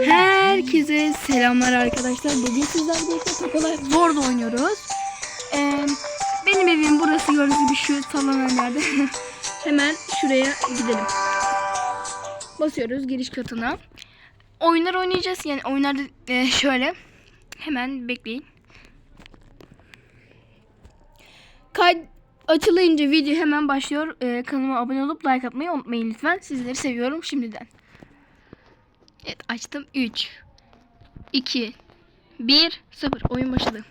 Herkese selamlar arkadaşlar. Bugün sizlerle birlikte Tokalar Zor'da oynuyoruz. Ee, benim evim burası gördüğünüz gibi şu sallanan yerde. Hemen şuraya gidelim. Basıyoruz giriş katına. Oyunlar oynayacağız. Yani oyunlarda e, şöyle. Hemen bekleyin. Kay açılınca video hemen başlıyor. Ee, kanalıma abone olup like atmayı unutmayın lütfen. Sizleri seviyorum şimdiden. Evet açtım. 3 2 1 0 oyun başladı.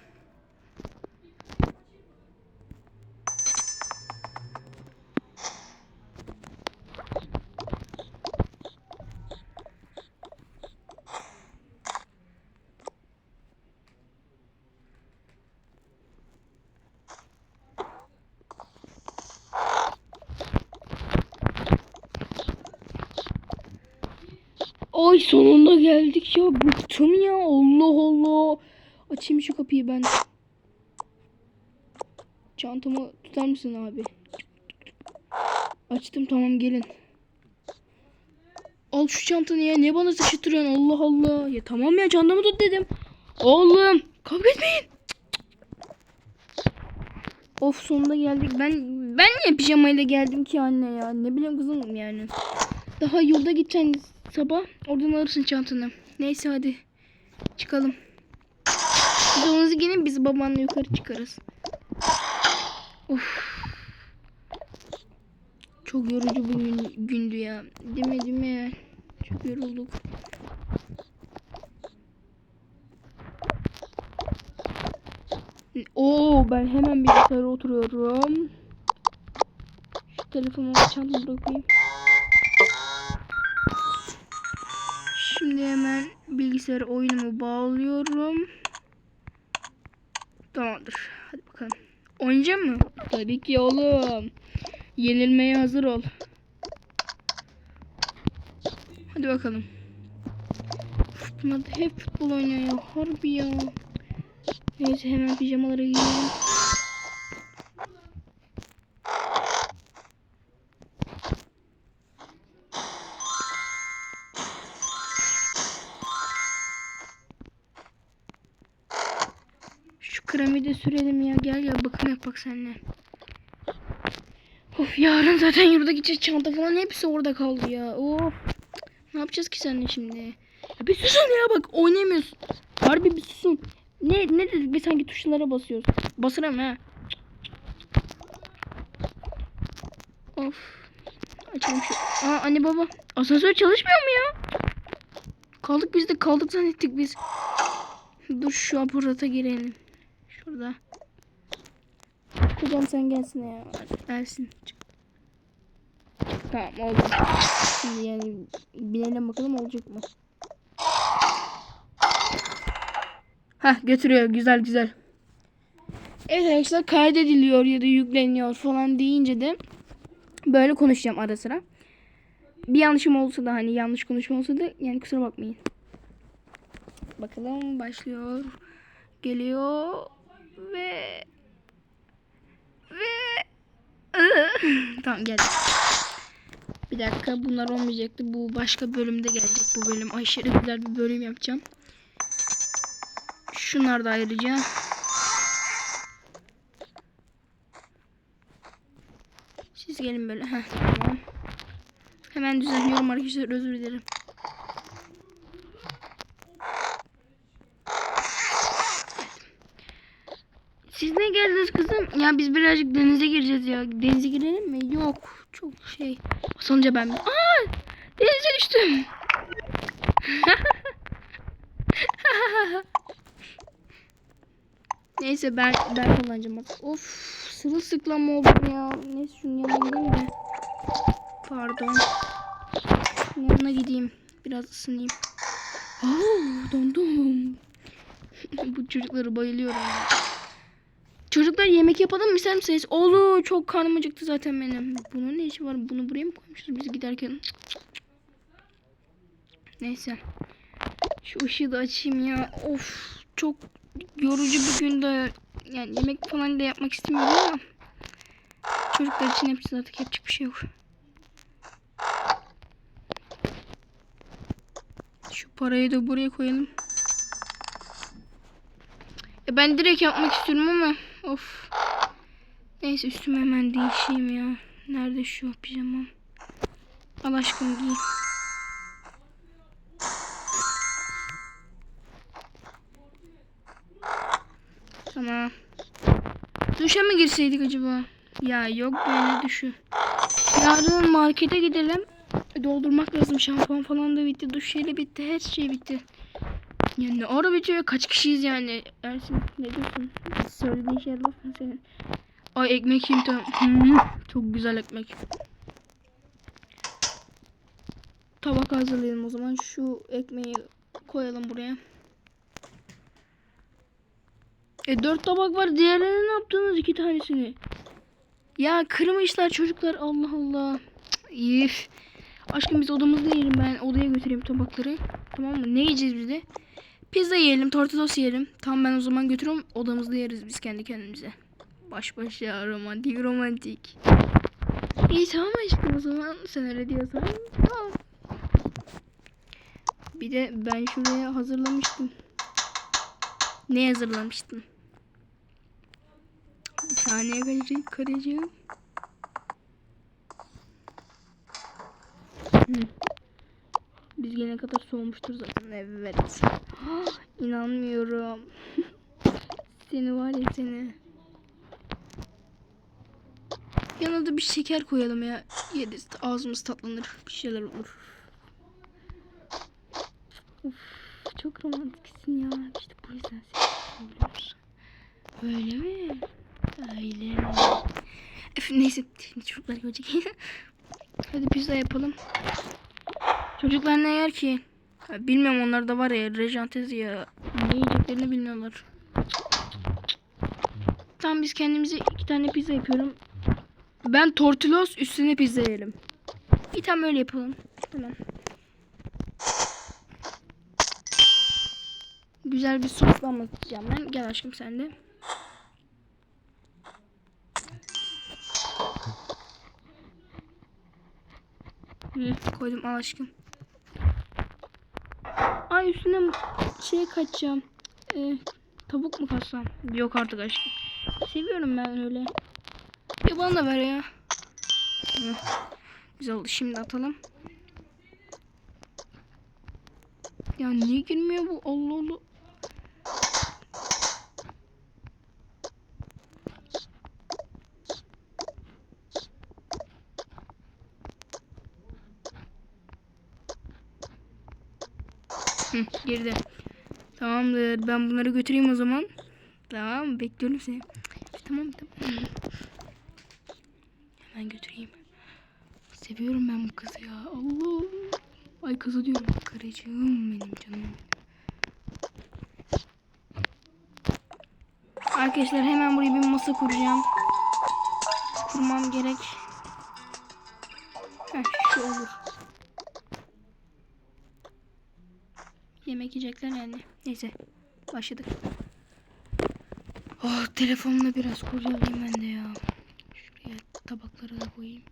Ay sonunda geldik ya. Bıktım ya. Allah Allah. Açayım şu kapıyı ben. Çantamı tutar mısın abi? Açtım tamam gelin. Al şu çantanı ya. Ne bana taşıtırıyorsun Allah Allah. Ya tamam ya çantamı tut dedim. Oğlum kavga etmeyin. Of sonunda geldik. Ben ben niye pijamayla geldim ki anne ya? Ne bileyim kızım yani. Daha yolda gideceksin sabah. Oradan alırsın çantanı. Neyse hadi. Çıkalım. Siz onuzu gelin biz babanla yukarı çıkarız. Of. Çok yorucu bir gün, gündü ya. Değil mi değil mi? Çok yorulduk. Oo ben hemen bilgisayara oturuyorum. Şu telefonu çantama bırakayım. Şimdi hemen bilgisayara oyunumu bağlıyorum. Tamamdır. Hadi bakalım. Oynayacak mı? Tabii ki oğlum. Yenilmeye hazır ol. Hadi bakalım. Bunlar hep futbol oynuyor. Harbi ya. Neyse hemen pijamalara giyelim. Sürelim ya. Gel ya bakım yap bak seninle. Of yarın zaten yurda gideceğiz. Çanta falan hepsi orada kaldı ya. Of. Ne yapacağız ki seninle şimdi? Ya bir susun ya bak oynayamıyorsun. Harbi bir susun. Ne ne dedik biz hangi tuşlara basıyoruz? Basarım ha. Of. Açalım şu. Aa anne baba. Asansör çalışmıyor mu ya? Kaldık biz de kaldık zannettik biz. Dur şu aparata girelim. Şurada. Kocam sen gelsin ya. Gelsin. Çık. Tamam oldu. Şimdi yani binelim bakalım olacak mı? Hah götürüyor güzel güzel. Evet arkadaşlar kaydediliyor ya da yükleniyor falan deyince de böyle konuşacağım ara sıra. Bir yanlışım olsa da hani yanlış konuşma olsa da yani kusura bakmayın. Bakalım başlıyor. Geliyor ve ve tamam geldi. Bir dakika bunlar olmayacaktı. Bu başka bölümde gelecek bu bölüm. Aşırı güzel bir bölüm yapacağım. Şunlar da ayrıca. Siz gelin böyle. Heh, tamam. Hemen düzenliyorum arkadaşlar özür dilerim. Siz ne geldiniz kızım? Ya biz birazcık denize gireceğiz ya. Denize girelim mi? Yok. Çok şey. Sonunca ben... Aa! Denize düştüm. Neyse ben ben kullanacağım. Of sırılsıklam oldum ya. Neyse şunun yanına gideyim de. Pardon. Şunun yanına gideyim. Biraz ısınayım. Oh, dondum. Bu çocukları bayılıyorum ya. Çocuklar yemek yapalım mı ister misiniz? Olur çok karnım acıktı zaten benim. Bunun ne işi var? Bunu buraya mı koymuşuz biz giderken? Neyse. Şu ışığı da açayım ya. Of çok yorucu bir günde. Yani yemek falan da yapmak istemiyorum ama. Çocuklar için hepsi zaten yapacak bir şey yok. Şu parayı da buraya koyalım. E ben direkt yapmak istiyorum ama of. Neyse üstümü hemen değişeyim ya. Nerede şu pijamam? Al aşkım giy. Tamam. Duşa mı girseydik acaba? Ya yok böyle düşü. Yarın markete gidelim. Doldurmak lazım. Şampuan falan da bitti. Duş jeli bitti. Her şey bitti. Yani ne ara bitiyor? Kaç kişiyiz yani? Ersin ne diyorsun? Söylediğin şey laf senin? Ay ekmek tamam. Hmm, Çok güzel ekmek. Tabak hazırlayalım o zaman. Şu ekmeği koyalım buraya. E dört tabak var. Diğerlerini ne yaptınız? iki tanesini. Ya kırmışlar çocuklar. Allah Allah. Üf. Aşkım biz odamızda yiyelim. Ben odaya götüreyim tabakları. Tamam mı? Ne yiyeceğiz biz de? Pizza yiyelim. Tortillas yiyelim. Tamam ben o zaman götürüyorum. Odamızda yeriz biz kendi kendimize. Baş başa romantik romantik. İyi tamam aşkım o zaman. Sen öyle diyorsan. Tamam. Bir de ben şuraya hazırlamıştım. Ne hazırlamıştım? Bir saniye karıcığım. karıcığım. Hı. Biz gelene kadar soğumuştur zaten. Evet. İnanmıyorum. seni var ya seni. Yanına da bir şeker koyalım ya. Yeriz. Ağzımız tatlanır. Bir şeyler olur. Of, çok romantiksin ya. İşte bu yüzden seni seviyorum? Öyle mi? Öyle. Öf, neyse çocuklar görecek. Hadi pizza yapalım. Çocuklar ne yer ki? Bilmiyorum onlar da var ya rejantez ya. Ne yiyeceklerini bilmiyorlar. Tamam biz kendimize iki tane pizza yapıyorum. Ben tortillos üstüne pizza yiyelim. Bir tam öyle yapalım. Tamam. Güzel bir sosla anlatacağım ben. Gel aşkım sen de. Hı, koydum al aşkım. Ay üstüne şey kaçacağım. Ee, tavuk mu katsam? Yok artık aşkım. Seviyorum ben öyle. Ya bana da ver ya. Güzel oldu. Şimdi atalım. Ya niye girmiyor bu? Allah Allah. Girdi. Tamamdır. Ben bunları götüreyim o zaman. Tamam bekliyorum seni. Tamam tamam. Hemen götüreyim. Seviyorum ben bu kızı ya. Allah. Ay kızı diyorum. Karıcığım benim canım. Arkadaşlar hemen buraya bir masa kuracağım. Kurmam gerek. Heh, şu olur. Yemek yiyecekler yani. Neyse. Başladık. Oh telefonla biraz kurcalayayım ben de ya. Şuraya tabakları da koyayım.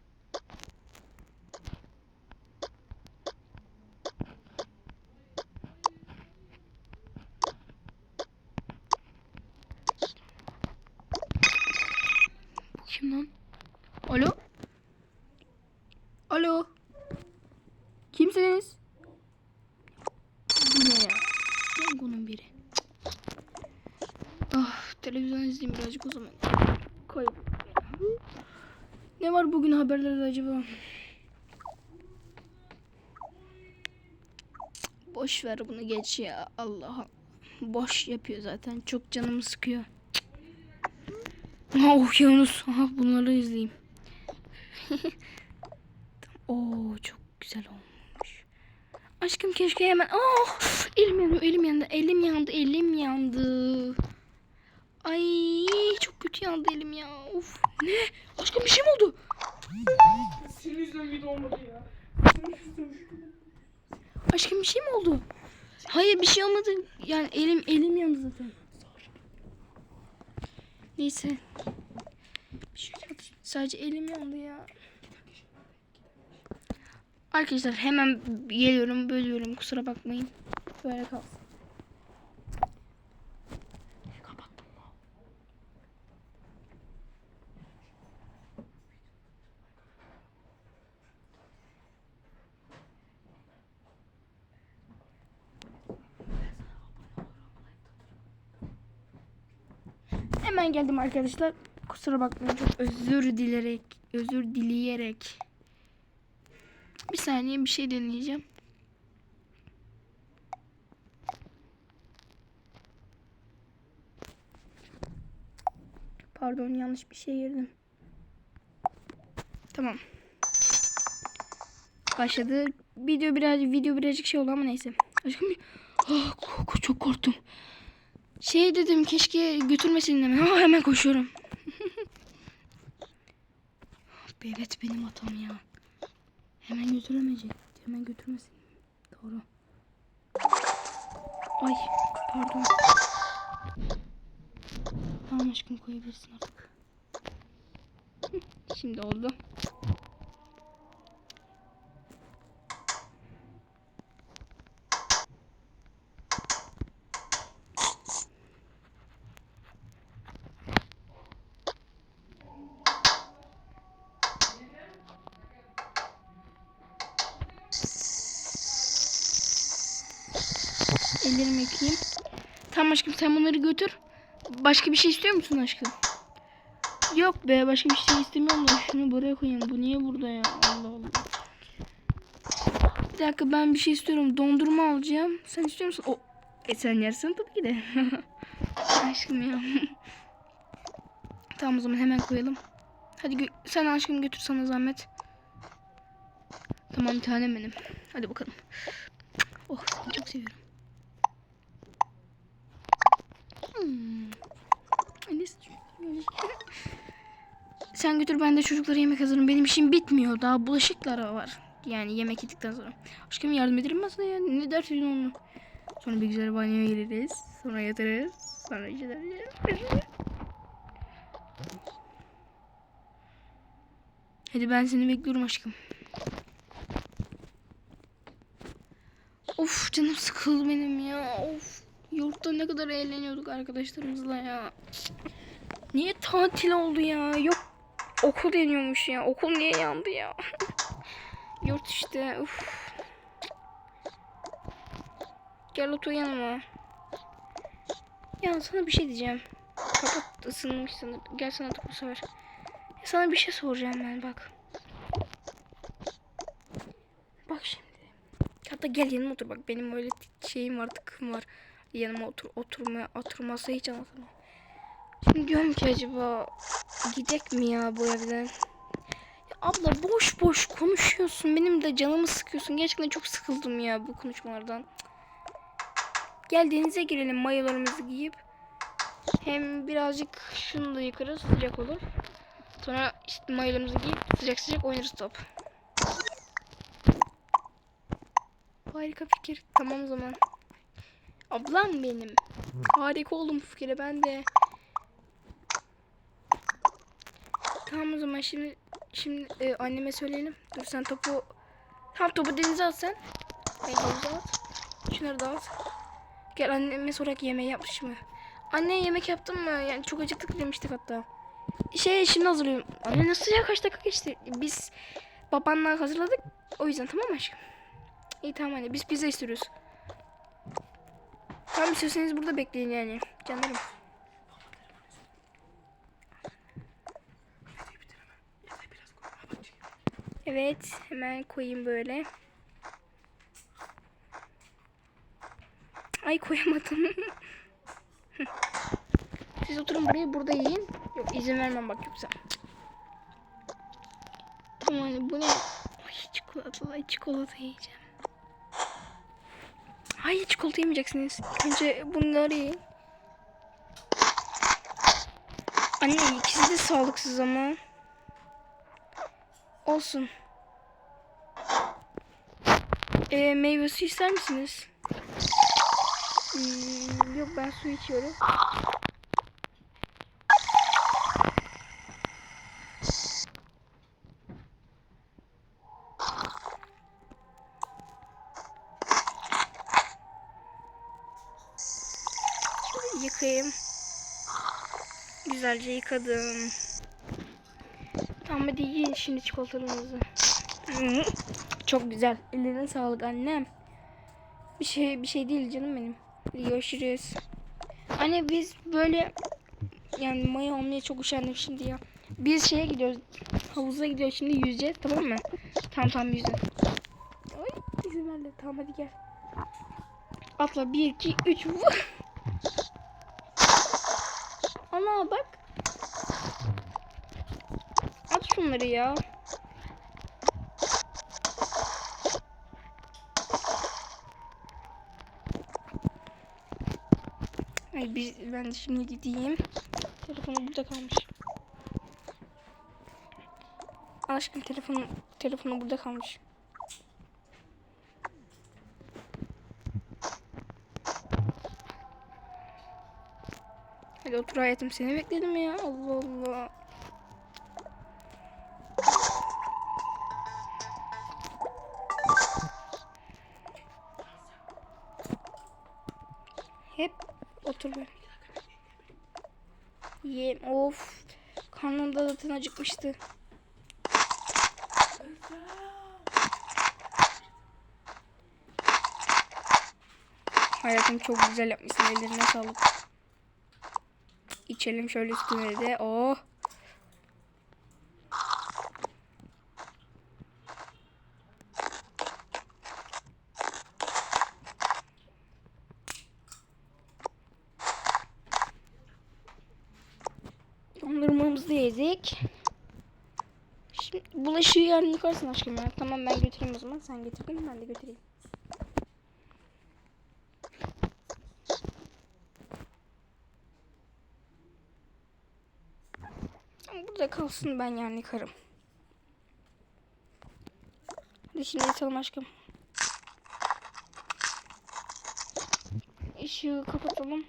Birazcık o zaman. Koy. Ne var bugün haberlerde acaba? Boş ver bunu geç ya. Allah Boş yapıyor zaten. Çok canımı sıkıyor. Ha okyanus. Aha bunları izleyeyim. Oo çok güzel olmuş. Aşkım keşke hemen. Oh elim yanıyor elim yandı. Elim yandı elim yandı. Ay çok kötü yandı elim ya. Of. Ne? Aşkım bir şey mi oldu? Senin yüzünden video olmadı ya. Aşkım bir şey mi oldu? Hayır bir şey olmadı. Yani elim elim yandı zaten. Neyse. Bir şey yok. Sadece elim yandı ya. Arkadaşlar hemen geliyorum bölüyorum kusura bakmayın. Böyle kalsın. Hemen geldim arkadaşlar. Kusura bakmayın çok özür dilerek, özür dileyerek. Bir saniye bir şey deneyeceğim. Pardon yanlış bir şey girdim. Tamam. Başladı. Video birazcık video birazcık şey oldu ama neyse. Aşkım ko- çok korktum. Şey dedim keşke götürmesin hemen. Ah, hemen koşuyorum. evet benim hatam ya. Hemen götüremeyecek. Hemen götürmesin. Doğru. Ay pardon. Tamam aşkım koyabilirsin artık. Şimdi oldu. Ellerimi yıkayayım. Tamam aşkım sen bunları götür. Başka bir şey istiyor musun aşkım? Yok be başka bir şey istemiyorum da şunu buraya koyayım. Bu niye burada ya? Allah Allah. Bir dakika ben bir şey istiyorum. Dondurma alacağım. Sen istiyor musun? O e sen yersin tabii ki de. aşkım ya. tamam o zaman hemen koyalım. Hadi sen aşkım götür sana zahmet. Tamam bir tanem benim. Hadi bakalım. Oh çok seviyorum. Hmm. Annesi Götür ben de çocuklara yemek hazırım. Benim işim bitmiyor. Daha bulaşıklara var. Yani yemek yedikten sonra. Aşkım yardım ederim sana ya. Ne dersin onu? Sonra bir güzel banyoya gireriz. Sonra yatarız. Sonra işler Hadi ben seni bekliyorum aşkım. Of canım sıkıldı benim ya. Of. Yurtta ne kadar eğleniyorduk arkadaşlarımızla ya. Niye tatil oldu ya? Yok okul deniyormuş ya. Okul niye yandı ya? Yurt işte. Uf. Gel otur yanıma. Ya sana bir şey diyeceğim. Kapat ısınmış sanır. Gel sana bu sefer. Sana bir şey soracağım ben bak. Bak şimdi. Hatta gel yanıma otur bak benim öyle şeyim var tıkım var. Yanıma otur oturma oturmasa hiç anlatamam. Şimdi diyorum ki acaba gidecek mi ya bu evden? Ya abla boş boş konuşuyorsun. Benim de canımı sıkıyorsun. Gerçekten çok sıkıldım ya bu konuşmalardan. Gel denize girelim mayolarımızı giyip. Hem birazcık şunu da yıkarız sıcak olur. Sonra işte mayolarımızı giyip sıcak sıcak oynarız top. Harika fikir. Tamam o zaman. Ablam benim. Harika oldum fikre ben de. Tamam o zaman şimdi şimdi e, anneme söyleyelim. Dur sen topu tam topu denize at sen. At. Şunları da at. Gel anneme sorak yemeği yapmış mı? Anne yemek yaptın mı? Yani çok acıktık demiştik hatta. Şey şimdi hazırlıyorum. Anne nasıl ya kaç dakika geçti? Biz babanla hazırladık. O yüzden tamam mı aşkım? İyi tamam anne biz pizza istiyoruz. Tamam istiyorsanız burada bekleyin yani. Canlarım. Evet hemen koyayım böyle. Ay koyamadım. Siz oturun buraya burada yiyin. Yok izin vermem bak yoksa. Tamam anne bu ne? Ay çikolata, ay çikolata yiyeceğim. Hayır çikolata yemeyeceksiniz. Önce bunları yiyin. Anne ikisi de sağlıksız ama. Olsun. Ee, meyvesi ister misiniz? Hmm, yok ben su içiyorum. Yıkayayım. Güzelce yıkadım. Hadi yiyin şimdi çikolatalarınızı. Hmm, Çok güzel. Ellerine sağlık annem. Bir şey bir şey değil canım benim. Hadi görüşürüz. Anne biz böyle yani maya olmaya çok üşendim şimdi ya. Biz şeye gidiyoruz. Havuza gidiyoruz şimdi yüzeceğiz tamam mı? Tamam tamam yüzün. Ay izin ver de tamam hadi gel. Atla 1 2 3 vur. Ana bak. At şunları ya. Ay biz, ben de şimdi gideyim. Telefonu burada kalmış. Aşkım telefonu telefonu burada kalmış. Hadi otur hayatım seni bekledim ya. Allah Allah. Acıkmıştı. Hayatım çok güzel yapmışsın. Ellerine sağlık. İçelim şöyle üstüne de. Oh. Dondurmamızı yedik. Bulaşığı yarın yıkarsın aşkım ya. Tamam ben götüreyim o zaman. Sen getirdin ben de götüreyim. Burada kalsın ben yarın yıkarım. Hadi şimdi yatalım aşkım. Işığı kapatalım.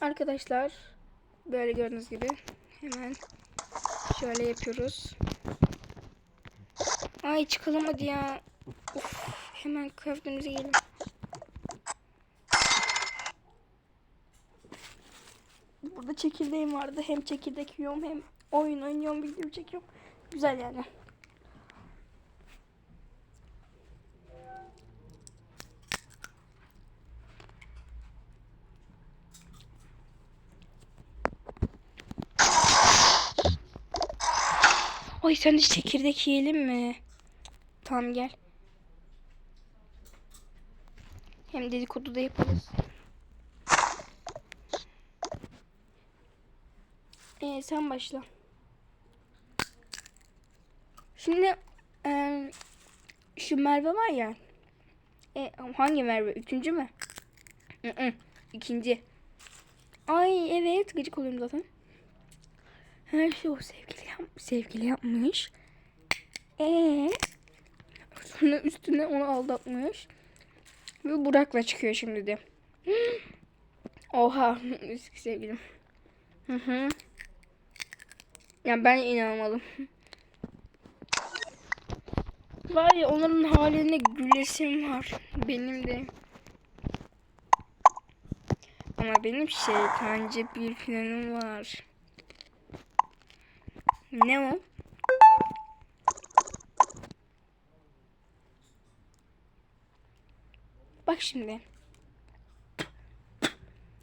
Arkadaşlar böyle gördüğünüz gibi hemen şöyle yapıyoruz. Ay çıkalım hadi ya. Of, hemen kıyafetimize giyelim. Burada çekirdeğim vardı. Hem çekirdek yiyorum hem oyun oynuyorum, video çekiyorum. Güzel yani. Ay sen de çekirdek yiyelim mi? Tamam gel. Hem dedikodu da yaparız. Ee, sen başla. Şimdi eee, şu Merve var ya. E, hangi Merve? Üçüncü mü? Hı -hı, ikinci. Ay evet gıcık oluyorum zaten. Her şey o sevgili, yap sevgili yapmış. Ee, sonra üstüne onu aldatmış. Ve Burak'la çıkıyor şimdi de. Oha eski sevgilim. Hı hı. Ya ben inanmadım. Var ya onların haline gülesim var. Benim de. Ama benim şeytancı bir planım var. Ne o? Bak şimdi.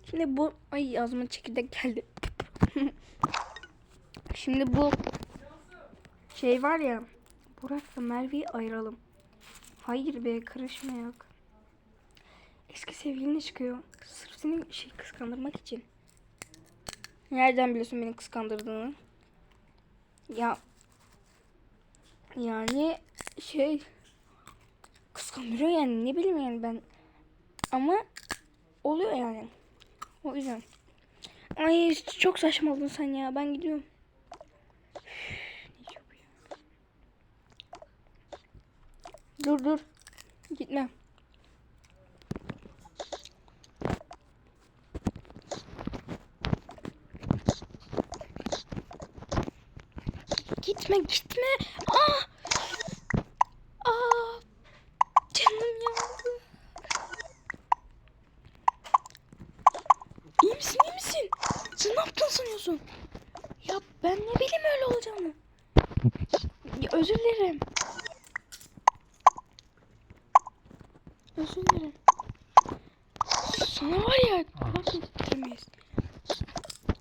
Şimdi bu ay ağzıma çekirdek geldi. şimdi bu şey var ya Burak'la Merve'yi ayıralım. Hayır be karışmayak. Eski sevgiline çıkıyor. Sırf seni şey kıskandırmak için. Nereden biliyorsun beni kıskandırdığını? Ya yani şey kıskandırıyor yani ne bileyim yani ben. Ama oluyor yani. O yüzden. Ay çok saçma oldun sen ya ben gidiyorum. Dur dur. Gitme Gitme gitme. Aa. Aa. Canım yandı. İyi misin iyi misin? Sen ne yaptın sanıyorsun? Ya ben ne bileyim öyle olacağını. Ya, özür dilerim. Özür dilerim. Sana var ya kulak yedirmeyiz.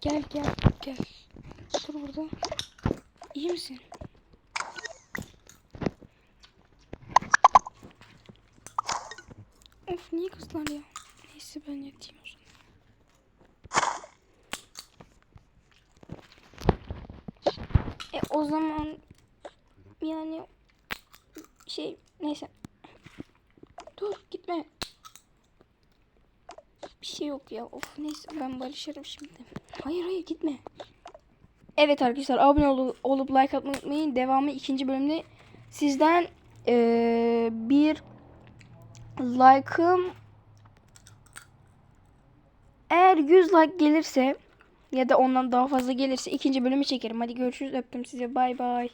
Gel gel gel. Dur burada. İyi misin? Of niye kızlar ya? Neyse ben yatayım o zaman. E o zaman yani şey neyse. Dur gitme. Bir şey yok ya. Of neyse ben barışırım şimdi. Hayır hayır gitme. Evet arkadaşlar abone ol- olup like atmayı unutmayın. Devamı ikinci bölümde sizden eee, bir like'ım eğer 100 like gelirse ya da ondan daha fazla gelirse ikinci bölümü çekerim. Hadi görüşürüz. Öptüm size. Bay bay.